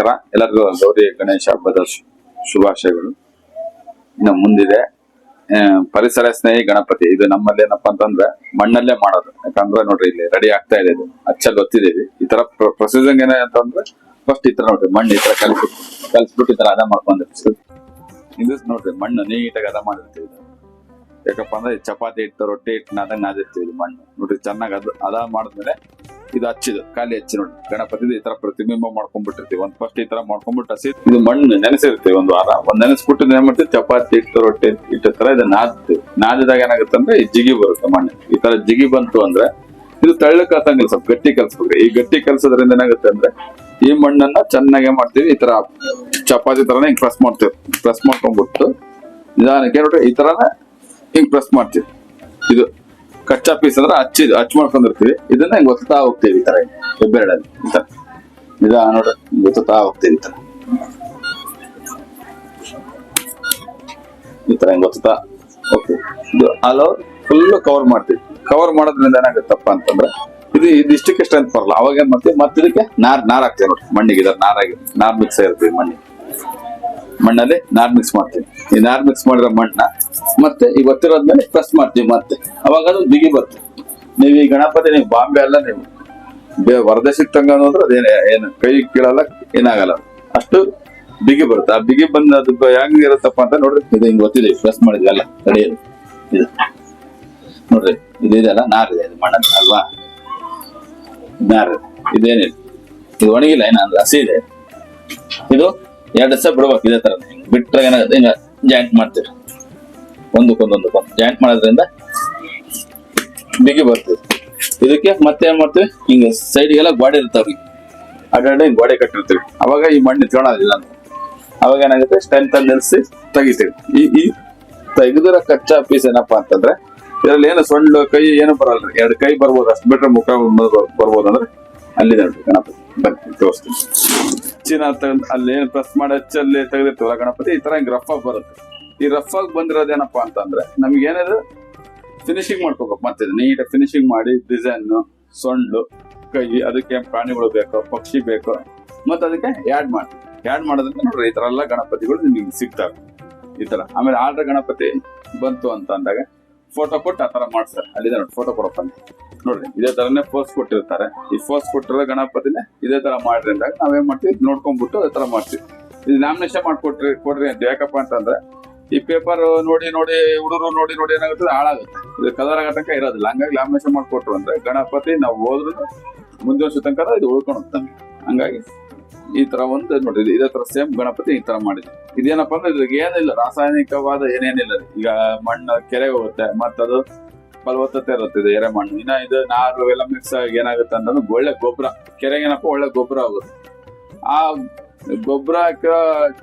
ನಮಸ್ಕಾರ ಎಲ್ಲರಿಗೂ ಗೌರಿ ಗಣೇಶ ಹಬ್ಬದ ಶುಭಾಶಯಗಳು. ಇನ್ನು ಮುಂದಿದೆ ಪರಿಸರ ಸ್ನೇಹಿ ಗಣಪತಿ. ಇದು ನಮ್ಮಲ್ಲಿ ಏನಪ್ಪಾ ಅಂತಂದ್ರೆ ಮಣ್ಣಲ್ಲೇ ಮಾಡೋದು. ಯಾಕಂದ್ರೆ ನೋಡ್ರಿ, ಇಲ್ಲಿ ರೆಡಿ ಆಗ್ತಾ ಇದೆ ಇದು. ಅಚ್ಚಲ್ಲಿ ಗೊತ್ತಿದ್ದೀವಿ ಈ ತರ ಪ್ರೊಸೀಜರ್ ಏನೇ ಅಂತಂದ್ರೆ ಫಸ್ಟ್ ಈ ತರ ನೋಡ್ರಿ, ಮಣ್ಣು ಈ ತರ ಕಲಿಸ್ಬಿಟ್ಟು ಕಲಿಸ್ಬಿಟ್ಟು ಈ ತರ ಅದ ಮಾಡ್ಕೊಂಡಿರ್ತೀವಿ ಇದು ನೋಡ್ರಿ, ಮಣ್ಣು ನೀಟಾಗಿ ಅದ ಮಾಡಿರ್ತೀವಿ. ಯಾಕಪ್ಪ ಅಂದ್ರೆ ಚಪಾತಿ ಹಿಟ್ಟು, ರೊಟ್ಟಿ ಹಿಟ್ಟು ನಾದಾಗ ನಾದಿರ್ತೀವಿ ಮಣ್ಣು. ನೋಡ್ರಿ, ಚೆನ್ನಾಗಿ ಅದು, ಅದ ಮಾಡಿದ್ಮೇಲೆ ಇದು ಹಚ್ಚಿದು ಖಾಲಿ ಹಚ್ಚಿ ನೋಡಿ. ಗಣಪತಿ ಈ ತರ ಪ್ರತಿಬಿಂಬ ಮಾಡ್ಕೊಂಡ್ಬಿಟ್ಟಿರ್ತೀವಿ. ಒಂದ್ ಫಸ್ಟ್ ಈ ತರ ಮಾಡ್ಕೊಂಡ್ಬಿಟ್ಟು ಹಸಿ, ಇದು ಮಣ್ಣು ನೆನೆಸಿರ್ತೀವಿ ಒಂದು ವಾರ. ಒಂದ್ ನೆನೆಸ್ಬಿಟ್ಟು ಏನ್ ಮಾಡ್ತೀವಿ? ಚಪಾತಿ ಹಿಟ್ಟು, ರೊಟ್ಟಿ ಹಿಟ್ಟು ತರ ಇದು ನಾದ್ತೀವಿ. ನಾದಿದಾಗ ಏನಾಗುತ್ತೆ ಅಂದ್ರೆ ಈ ಜಿಗಿ ಬರುತ್ತೆ ಮಣ್ಣು. ಈ ತರ ಜಿಗಿ ಬಂತು ಅಂದ್ರೆ ಇದು ತಳ್ಳ ಕಲ್ಸಂಗಿಲ್ಲ ಸ್ವಲ್ಪ ಗಟ್ಟಿ ಕಲ್ಸ್ಬೇಕು ಈ ಗಟ್ಟಿ ಕಲ್ಸೋದ್ರಿಂದ ಏನಾಗುತ್ತೆ ಅಂದ್ರೆ ಈ ಮಣ್ಣನ್ನ ಚೆನ್ನಾಗಿ ಮಾಡ್ತೀವಿ. ಈ ತರ ಚಪಾತಿ ತರನೇ ಹಿಂಗ್ ಪ್ರೆಸ್ ಮಾಡ್ತೀವಿ. ಪ್ರೆಸ್ ಮಾಡ್ಕೊಂಡ್ಬಿಟ್ಟು ನಿಧಾನಕ್ಕೆ ನೋಡ್ರಿ ಈ ತರನೇ ಹಿಂಗ್ ಪ್ರೆಸ್ ಮಾಡ್ತೀವಿ. ಇದು ಕಚ್ಚಾ ಪೀಸ್ ಅಂದ್ರೆ ಹಚ್ಚಿ ಹಚ್ ಮಾಡ್ಕೊಂಡಿರ್ತೀವಿ. ಇದನ್ನ ಹಿಂಗ್ ಒತ್ತಾ ಹೋಗ್ತೀವಿ ತರ. ಹೆಬ್ಬೆರಡಲ್ಲಿ ಈ ತರ. ನಿಧಾನ ನೋಡ್ರಿ ಒತ್ತಾ ಹೋಗ್ತೀವಿ ತರ. ಈ ತರ ಹಿಂಗ್ ಒತ್ತಾ ಹೋಗ್ತೀವಿ. ಇದು ಫುಲ್ ಕವರ್ ಮಾಡ್ತೀವಿ. ಕವರ್ ಮಾಡೋದ್ರಿಂದ ಏನಾಗುತ್ತಪ್ಪ ಅಂತಂದ್ರೆ, ಇದು ಇದಿಷ್ಟಕ್ಕೆ ಸ್ಟ್ರೆಂತ್ ಬರಲ್ಲ. ಅವಾಗ ಏನ್ ಮಾಡ್ತೀವಿ? ಮತ್ತೆ ಇದಕ್ಕೆ ನಾರ್ ನಾರ್ ಹಾಕ್ತೀವಿ ನೋಡ್ರಿ. ಮಣ್ಣಿಗೆ ಇದರ ನಾರಾಗಿ, ನಾರ್ ಮಿಕ್ಸ್ ಆಗಿರ್ತೀವಿ ಮಣ್ಣಿಗೆ. ಮಣ್ಣಲ್ಲಿ ನಾರ್ ಮಿಕ್ಸ್ ಮಾಡ್ತೀವಿ. ಈ ನಾರ್ ಮಿಕ್ಸ್ ಮಾಡಿರೋ ಮಣ್ಣ ಮತ್ತೆ ಈ ಗೊತ್ತಿರೋದ್ಮೇಲೆ ಪ್ರೆಸ್ ಮಾಡ್ತೀವಿ ಮತ್ತೆ. ಅವಾಗ ಅದು ಬಿಗಿ ಬರ್ತದೆ ನೀವು ಈ ಗಣಪತಿ, ನೀವು ಬಾಂಬೆ ಅಲ್ಲ ನೀವು. ಹೊರದೇಶಕ್ಕೆ ತಂಗ ಅಂದ್ರೆ ಅದೇನ, ಏನು, ಕೈ ಕೀಳಲ್ಲ, ಏನಾಗಲ್ಲ. ಅಷ್ಟು ಬಿಗಿ ಬರುತ್ತೆ. ಆ ಬಿಗಿ ಬಂದ ಅದು ಬ- ಹೆಂಗ್ ಇರುತ್ತಪ್ಪ ಅಂತ ನೋಡ್ರಿ. ಇದು ಹಿಂಗ್ ಗೊತ್ತಿದೆ ಪ್ರೆಸ್ ಮಾಡಿದ್ವಿ ಅಲ್ಲ ತಡೆಯೋದು ಇದು. ನೋಡ್ರಿ ಇದೇನಲ್ಲ ನಾರ್ ಇದೆ. ಮಣ್ಣ ಅಲ್ವಾ? ನಾರ್ ಇದೇನಿಲ್ಲ ಇದು ಒಣಗಿಲ್ಲ, ಏನ ಅಂದ್ರೆ ಹಸಿ ಇದೆ. ಇದು ಎರಡು ದಿವಸ ಬಿಡ್ಬೇಕು ಇದೇ ತರ ಬಿಟ್ರೆ ಏನಾಗುತ್ತೆ ಹಿಂಗ ಜಾಯಿಂಟ್ ಮಾಡ್ತೀವಿ ಒಂದಕ್ಕೊಂದೊಂದಕ್ಕೊಂದು ಜಾಯಿಂಟ್ ಮಾಡೋದ್ರಿಂದ ಬಿಗಿ ಬರ್ತದೆ. ಇದಕ್ಕೆ ಮತ್ತೆ ಏನ್ ಮಾಡ್ತೀವಿ? ಹಿಂಗ ಸೈಡ್ಗೆಲ್ಲ ಗೋಡೆ ಇರ್ತಾವ್ರಿ. ಅಡ್ಡಾಡಿ ಗೋಡೆ ಕಟ್ಟಿರ್ತೀವಿ. ಅವಾಗ ಈ ಮಣ್ಣು ತಿಳೋದಿಲ್ಲ ಅವಾಗ ಏನಾಗುತ್ತೆ? ಸ್ಟ್ರೆಂತ್ ಅಲ್ಲಿ ನಿಲ್ಸಿ ತೆಗಿತೀವಿ. ಈ ಈ ತೆಗೆದಿರೋ ಕಚ್ಚಾ ಪೀಸ್ ಏನಪ್ಪಾ ಅಂತಂದ್ರೆ, ಇದ್ರಲ್ಲಿ ಏನು ಸೊಳ್ಳು, ಕೈ ಏನು ಬರಲ್ಲ. ಎರಡು ಕೈ ಬರ್ಬೋದು ಅಷ್ಟು ಬಿಟ್ರೆ ಮುಖ ಬರ್- ಬರ್ಬೋದು ಅಂದ್ರೆ ಅಲ್ಲಿ ಗಣಪತಿ ತೋರಿಸ್ತೀನಿ ಚೀನಾ ಅಲ್ಲಿ ಏನು ಪ್ರೆಸ್ ಮಾಡಿ ಹಚ್ಚಲ್ಲಿ ತೆಗೆದಿರ್ತೀವಲ್ಲ ಗಣಪತಿ, ಈ ತರ ಹಿಂಗ್ ರಫ್ ಆಗಿ ಬರುತ್ತೆ. ಈ ರಫ್ ಆಗಿ ಬಂದಿರೋದೇನಪ್ಪ ಅಂತಂದ್ರೆ, ನಮ್ಗೆ ಏನಿದೆ? ಫಿನಿಶಿಂಗ್ ಮಾಡ್ಕೋಬೇಕು ಮತ್ತೆ ನೀಟ್ ಫಿನಿಶಿಂಗ್ ಮಾಡಿ ಡಿಸೈನ್ ಸೊಂಡು ಕೈ, ಅದಕ್ಕೆ ಪ್ರಾಣಿಗಳು ಬೇಕು, ಪಕ್ಷಿ ಬೇಕು, ಮತ್ತೆ ಅದಕ್ಕೆ ಆ್ಯಡ್ ಮಾಡಿ ಯಾಡ್ ಮಾಡೋದ್ರಿಂದ ನೋಡ್ರಿ, ಈ ತರ ಎಲ್ಲ ಗಣಪತಿಗಳು ನಿಮಗೆ ಸಿಗ್ತವೆ. ಈ ತರ. ಆಮೇಲೆ ಆರ್ಡರ್ ಗಣಪತಿ ಬಂತು ಅಂತ ಅಂದಾಗ ಫೋಟೋ ಕೊಟ್ಟು ಆ ತರ ಮಾಡ್ತಾರೆ. ಅಲ್ಲಿದೆ ನೋಡಿ ಫೋಟೋ ಕೊಡಪ್ಪ. ನೋಡ್ರಿ, ಇದೇ ತರನೇ ಪೋಸ್ಟ್ ಕೊಟ್ಟಿರ್ತಾರೆ. ಈ ಪೋಸ್ಟ್ ಕೊಟ್ಟಿರೋ ಗಣಪತಿನೇ ಇದೇ ತರ ಮಾಡ್ರಿ ಅಂದಾಗ ನಾವೇನ್ ಮಾಡ್ತೀವಿ? ನೋಡ್ಕೊಂಡ್ಬಿಟ್ಟು ಅದೇ ತರ ಮಾಡ್ತೀವಿ. ಇದು ನಾಮಿನೇಷನ್ ಮಾಡ್ಕೊಟ್ರಿ, ಕೊಡ್ರಿ ಅಂತ ಯಾಕಪ್ಪ ಅಂತಂದ್ರೆ, ಈ ಪೇಪರ್ ನೋಡಿ ನೋಡಿ, ಹುಡುಗರು ನೋಡಿ ನೋಡಿ ಏನಾಗುತ್ತೆ ಹಾಳಾಗುತ್ತೆ. ಇದು ಕಲರ್ ಆಗೋ ತನಕ ಇರೋದಿಲ್ಲ. ಹಂಗಾಗಿ ಲ್ಯಾಮಿನೇಷನ್ ಮಾಡ್ಕೊಟ್ರು ಅಂದ್ರೆ ಗಣಪತಿ ನಾವು ಹೋದ್ರು ಮುಂದಿನ ವರ್ಷ ತನಕ ಇದು ಉಳ್ಕೊಂಡು ಹೋಗ್ತಾನೆ ಹಂಗಾಗಿ ಈ ತರ ಒಂದು ನೋಡಿ ಇದು- ತರ ಸೇಮ್ ಗಣಪತಿ ಈ ತರ ಮಾಡಿದ್ವಿ ಇದೇನಪ್ಪ ಅಂದ್ರೆ ಇದ್ರಿಗೆ ಏನಿಲ್ಲ, ರಾಸಾಯನಿಕವಾದ ಏನೇನಿಲ್ಲ. ಈಗ ಮಣ್ಣು ಕೆರೆಗೆ ಹೋಗುತ್ತೆ, ಮತ್ತದು ಫಲವತ್ತತೆ ಇರುತ್ತೆ ಎರೆ ಮಣ್ಣು ಇನ್ನ ಇದು ನಾರು ಎಲ್ಲ ಮಿಕ್ಸ್ ಆಗಿ ಏನಾಗುತ್ತೆ ಅಂತಂದ್ರೆ ಒಳ್ಳೆ ಗೊಬ್ಬರ ಕೆರೆಗೆ ಏನಪ್ಪ ಒಳ್ಳೆ ಗೊಬ್ಬರ ಆಗುತ್ತೆ. ಆ ಗೊಬ್ಬರ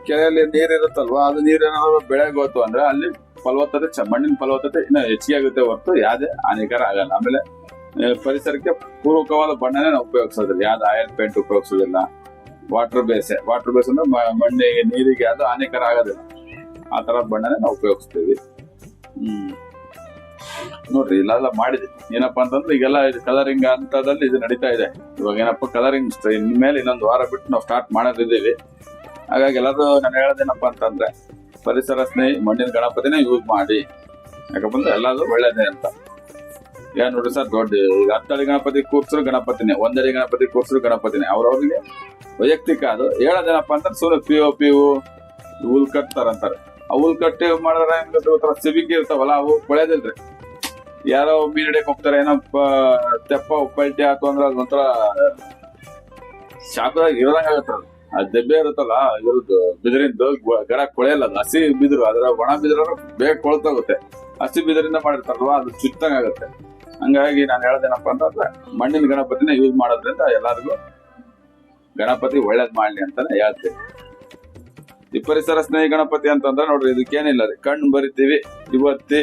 ಕೆರೆಯಲ್ಲಿ ನೀರ್ ಇರುತ್ತಲ್ವಾ, ಅದು ನೀರ್ ಏನಾದ್ರು ಬೆಳೆಗೆ ಹೋಯ್ತು ಅಂದ್ರೆ ಅಲ್ಲಿ ಫಲವತ್ತತೆ ಮಣ್ಣಿನ ಫಲವತ್ತತೆ ಇನ್ನ ಹೆಚ್ಚಿಗೆ ಆಗುತ್ತೆ ಹೊರತು ಯಾವುದೇ ಹಾನಿಕರ ಆಗಲ್ಲ. ಆಮೇಲೆ, ಪರಿಸರಕ್ಕೆ ಪೂರಕವಾದ ಬಣ್ಣನೇ ನಾವು ಉಪಯೋಗಿಸೋದಿಲ್ಲ. ಯಾವ್ದು ಆಯಿಲ್ ಪೇಂಟ್ ಉಪಯೋಗಿಸೋದಿಲ್ಲ. ವಾಟರ್ ಬೇಸ್ ವಾಟರ್ ಬೇಸ್ ಅಂದ್ರೆ ಮಣ್ಣಿಗೆ, ನೀರಿಗೆ ಅದು ಹಾನಿಕರ ಆಗೋದಿಲ್ಲ. ಆ ತರ ಬಣ್ಣನೇ ನಾವು ಉಪಯೋಗಿಸ್ತೀವಿ. ಹ್ಮ್. ನೋಡ್ರಿ, ಇಲ್ಲೆಲ್ಲ ಮಾಡಿದೆ ಏನಪ್ಪಾ ಅಂತಂದ್ರೆ ಈಗೆಲ್ಲ ಇದು ಕಲರಿಂಗ್ ಹಂತದಲ್ಲಿ ಇದು ನಡೀತಾ ಇದೆ. ಇವಾಗ ಏನಪ್ಪ ಕಲರಿಂಗ್ ಇನ್ಮೇಲೆ ಇನ್ನೊಂದು ವಾರ ಬಿಟ್ಟು ನಾವು ಸ್ಟಾರ್ಟ್ ಮಾಡೋದಿದ್ದೀವಿ. ಹಾಗಾಗಿ ಎಲ್ಲರೂ ನಾನು ಹೇಳೋದೇನಪ್ಪ ಅಂತಂದ್ರೆ, ಪರಿಸರ ಸ್ನೇಹಿ ಮಣ್ಣಿನ ಗಣಪತಿನೇ ಯೂಸ್ ಮಾಡಿ. ಯಾಕಪ್ಪ ಅಂದ್ರೆ ಎಲ್ಲಾದ್ರೂ ಒಳ್ಳೇದೇ ಅಂತ. ಏನ್ ನೋಡ್ರಿ ಸರ್, ದೊಡ್ಡ ಈಗ ಹತ್ತಡಿ ಗಣಪತಿ ಕೂರ್ಸರು ಗಣಪತಿನೇ ಒಂದಡಿ ಗಣಪತಿ ಕೂರ್ಸರು ಗಣಪತಿನೇ. ಅವ್ರವ್ರಿಗೆ ವೈಯಕ್ತಿಕ ಅದು. ಹೇಳೋದೇನಪ್ಪ ಅಂತಂದ್ರೆ ಸುಮ್ಮನೆ ಪಿ ಓ ಪಿ ಹುಲ್ ಕಟ್ತಾರಂತಾರೆ ಆ ಹುಲ್ ಕಟ್ಟಿ ಮಾಡಿದ್ರೆ ಹೆಂಗ್ ಒಂಥರ ಇರ್ತಾವಲ್ಲ, ಅವು ಕೊಳೆದಿಲ್ರಿ ಯಾರೋ ಮೀನ್ ಹಿಡಿಯಕ್ ಹೋಗ್ತಾರೆ ಏನಪ್ಪ ತೆಪ್ಪ, ಉಪ್ಪಲ್ಟಿ ಆತು ಅಂದ್ರೆ ಅದೊಂಥರ ಶಾಖದಾಗ ಇರೋದಂಗ ಆಗತ್ತ ಆ ದೆಬ್ಬೆ ಇರುತ್ತಲ್ಲ ಇವ್ರದ್ದು ಬಿದಿರಿಂದು ಗಡ ಕೊಳೆಯಲ್ಲ ಅದು. ಹಸಿ ಬಿದಿರು ಅದ್ರ ಒಣ ಬಿದಿರು ಬೇಗ ಕೊಳ್ತೋಗುತ್ತೆ. ಹಸಿ ಬಿದಿರಿಂದ ಮಾಡಿರ್ತಾರಲ್ವ, ಅದು ಚುತ್ತಂಗ ಆಗುತ್ತೆ. ಹಂಗಾಗಿ ನಾನು ಹೇಳೋದೇನಪ್ಪ ಅಂತಂದ್ರೆ, ಮಣ್ಣಿನ ಗಣಪತಿನ ಯೂಸ್ ಮಾಡೋದ್ರಿಂದ ಎಲ್ಲರಿಗೂ ಗಣಪತಿ ಒಳ್ಳೇದ್ ಮಾಡ್ಲಿ ಅಂತಾನೆ ಹೇಳ್ತೀನಿ ಈ ಪರಿಸರ ಸ್ನೇಹಿ ಗಣಪತಿ ಅಂತಂದ್ರೆ ನೋಡ್ರಿ, ಇದಕ್ಕೇನಿಲ್ಲ ರೀ. ಕಣ್ಣು ಬರಿತೀವಿ, ಇವತ್ತಿ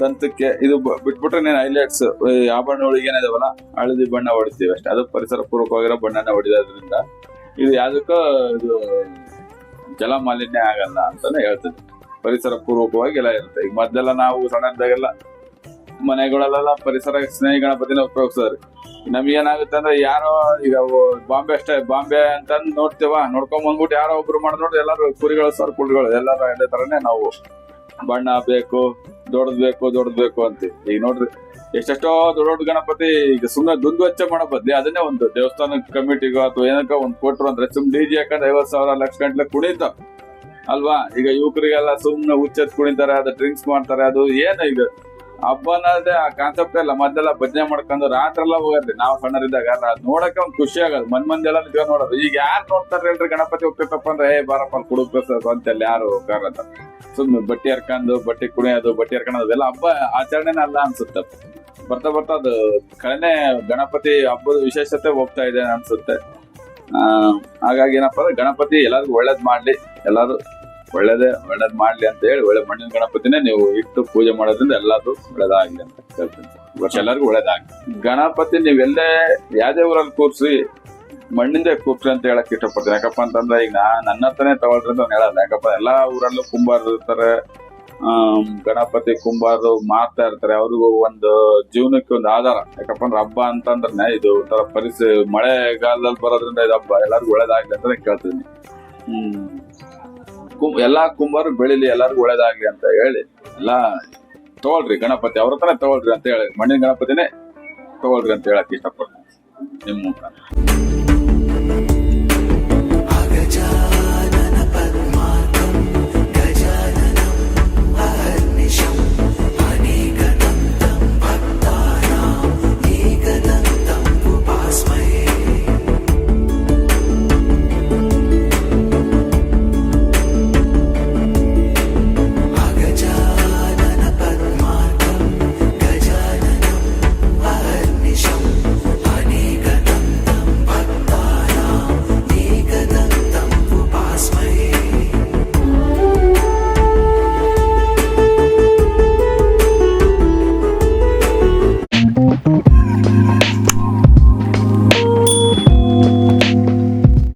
ತಂತಕ್ಕೆ, ಇದು ಬಿಟ್ಬಿಟ್ರೆ ನೀನು ಹೈಲೈಟ್ಸ್ ಆಭರಣಗಳಿಗೆ ಏನಿದಾವಲ್ಲ, ಹಳದಿ ಬಣ್ಣ ಹೊಡಿತೀವಿ ಅಷ್ಟೇ. ಅದು ಪರಿಸರ ಪೂರ್ವಕವಾಗಿರೋ ಬಣ್ಣನ ಹೊಡಿಯೋದ್ರಿಂದ ಇದು ಯಾವುದಕ್ಕೂ ಇದು ಜಲ ಮಾಲಿನ್ಯ ಆಗಲ್ಲ ಅಂತಾನೆ ಹೇಳ್ತೀನಿ ಪರಿಸರ ಪೂರ್ವಕವಾಗಿ ಎಲ್ಲ ಇರುತ್ತೆ. ಈಗ ಮೊದಲೆಲ್ಲ ನಾವು ಸಣ್ಣದಾಗೆಲ್ಲ ಮನೆಗಳಲ್ಲೆಲ್ಲ ಪರಿಸರ ಸ್ನೇಹಿ ಗಣಪತಿನ ಉಪಯೋಗಿಸ್ತಾರೆ ನಮ್ಗೇನಾಗುತ್ತೆ ಅಂದ್ರೆ ಯಾರೋ ಈಗ ಬಾಂಬೆ ಅಷ್ಟೇ, ಬಾಂಬೆ ಅಂತ ನೋಡ್ತೀವ? ನೋಡ್ಕೊಂಡ್ ಬಂದ್ಬಿಟ್ಟು ಯಾರೋ ಒಬ್ರು ಮಾಡಿದ್ ನೋಡಿ ಎಲ್ಲಾರು ಕುರಿಗಳು, ಸರ್ ಕುರಿಗಳು, ಎಲ್ಲಾರು ಅದೇ ತರನೇ ನಾವು. ಬಣ್ಣ ಬೇಕು, ದೊಡ್ಡದ್ ಬೇಕು ದೊಡ್ಡದ್ ಬೇಕು ಅಂತ ಈಗ ನೋಡ್ರಿ, ಎಷ್ಟೆಷ್ಟೋ ದೊಡ್ಡ ದೊಡ್ಡ ಗಣಪತಿ, ಈಗ ಸುಮ್ಮನೆ ದುಂದುವೆಚ್ಚ ಮಾಡೋ ಬದ್ಲಿ ಅದನ್ನೇ ಒಂದು ದೇವಸ್ಥಾನ ಕಮಿಟಿಗೋ ಅಥವಾ ಏನಕ್ಕ ಒಂದ್ ಕೊಟ್ರು ಅಂದ್ರೆ ಸುಮ್ ಡಿ ಜಿ ಹಾಕಂದ್ರೆ ಐವತ್ ಸಾವಿರ, ಲಕ್ಷ ಗಂಟ್ಲೆ ಕುಣಿತ. ಅಲ್ವಾ? ಈಗ ಯುವಕರಿಗೆಲ್ಲ ಸುಮ್ನೆ ಹುಚ್ಚತ್ ಕುಣಿತಾರೆ, ಅದು ಡ್ರಿಂಕ್ಸ್ ಮಾಡ್ತಾರೆ, ಅದು ಏನು ಇದು? ಹಬ್ಬ ಅನ್ನೋದೇ ಆ ಕಾನ್ಸೆಪ್ಟ್ ಎಲ್ಲ ಮೊದಲೆಲ್ಲ ಭಜನೆ ಮಾಡ್ಕೊಂಡು ರಾತ್ರೆಲ್ಲ ಹೋಗದ್ರಿ ನಾವು ಸಣ್ಣರಿದ್ದಾಗ ನೋಡಕ್ಕೆ ಒಂದ್ ಖುಷಿ ಆಗೋದು ಮನ್ ಮಂದಿ ನಿಂತ್ಕೊಂಡ್ ನೋಡೋದು. ಈಗ ಯಾರು ನೋಡ್ತಾರೆ ಹೇಳ್ರಿ ಗಣಪತಿ ಹೋಗ್ತಿರ್ತಪ್ಪ ಅಂದ್ರೆ, ಏ, ಬಾರಪ್ಪ, ಅಲ್ಲಿ ಕುಡುಕ್ ಅಂತಲ್ಲಿ ಯಾರು ಹೋಗಾರ ಸುಮ್ಮನೆ ಬಟ್ಟೆ ಹರ್ಕೊಂಡು ಬಟ್ಟೆ ಕುಣಿಯೋದು, ಬಟ್ಟೆ ಹರ್ಕೊಂಡು ಅದೆಲ್ಲ ಹಬ್ಬ ಆಚರಣೆನೇ ಅಲ್ಲ ಅನ್ಸುತ್ತೆ. ಬರ್ತಾ ಬರ್ತಾ ಅದು ಕಳೆನೆ ಗಣಪತಿ ಹಬ್ಬದ ವಿಶೇಷತೆ ಹೋಗ್ತಾ ಇದೆ ಅನ್ಸುತ್ತೆ. ಹಾಗಾಗಿ ಏನಪ್ಪ ಅಂದ್ರೆ ಗಣಪತಿ ಎಲ್ಲರಿಗೂ ಒಳ್ಳೇದ್ ಮಾಡ್ಲಿ. ಎಲ್ಲಾರು ಒಳ್ಳೇದೇ, ಒಳ್ಳೇದ್ ಮಾಡ್ಲಿ ಅಂತ ಹೇಳಿ ಒಳ್ಳೆ ಮಣ್ಣಿನ ಗಣಪತಿನೇ ನೀವು ಇಟ್ಟು ಪೂಜೆ ಮಾಡೋದ್ರಿಂದ ಎಲ್ಲಾದ್ರು ಒಳ್ಳೇದಾಗ್ಲಿ ಅಂತ ಹೇಳ್ತೀನಿ. ವರ್ಷ ಎಲ್ಲರಿಗೂ ಒಳ್ಳೇದಾಗ್ಲಿ. ಗಣಪತಿ ನೀವೆಲ್ಲೇ ಯಾವ್ದೇ ಊರಲ್ಲಿ ಕೂರ್ಸಿ, ಮಣ್ಣಿಂದ ಕೂರ್ಸಿ ಅಂತ ಹೇಳಕ್ ಇಷ್ಟಪಡ್ತೀನಿ. ಯಾಕಪ್ಪ ಅಂತಂದ್ರೆ ಈಗ ನಾ ನನ್ನ ಹತ್ರನೇ ತಗೊಳ್ರಿ ಅಂತ ಹೇಳಲ್ಲ. ಯಾಕಪ್ಪ ಎಲ್ಲಾ ಊರಲ್ಲೂ ಕುಂಬಾರ ಇರ್ತಾರೆ ಗಣಪತಿ ಕುಂಬಾರರು ಮಾಡ್ತಾ ಇರ್ತಾರೆ. ಅವ್ರಿಗೂ ಒಂದು ಜೀವನಕ್ಕೆ ಒಂದು ಆಧಾರ. ಯಾಕಪ್ಪ ಅಂದ್ರೆ ಹಬ್ಬ ಅಂತಂದ್ರೆ ಇದು ಒಂಥರ ಪರಿಸ್ಥಿತಿ ಮಳೆಗಾಲದಲ್ಲಿ ಬರೋದ್ರಿಂದ ಇದು ಹಬ್ಬ. ಎಲ್ಲರಿಗೂ ಒಳ್ಳೇದಾಗ್ಲಿ ಅಂತ ಕೇಳ್ತೀನಿ. ಹ್ಮ್. ಕುಂ, ಎಲ್ಲಾ ಕುಂಬಾರು ಬೆಳಿಲಿ ಎಲ್ಲರಿಗೂ ಒಳ್ಳೇದಾಗ್ಲಿ ಅಂತ ಹೇಳಿ, ಎಲ್ಲ ತಗೊಳ್ರಿ ಗಣಪತಿ, ಅವ್ರ ಹತ್ರನೇ ತಗೊಳ್ರಿ ಅಂತ ಹೇಳಿ, ಮಣ್ಣಿನ ಗಣಪತಿನೇ ತಗೊಳ್ರಿ ಅಂತ ಹೇಳಕ್ ಇಷ್ಟಪಡ್ತೀನಿ. ನಿಮ್ಮ ಮುಖಾಂತರ.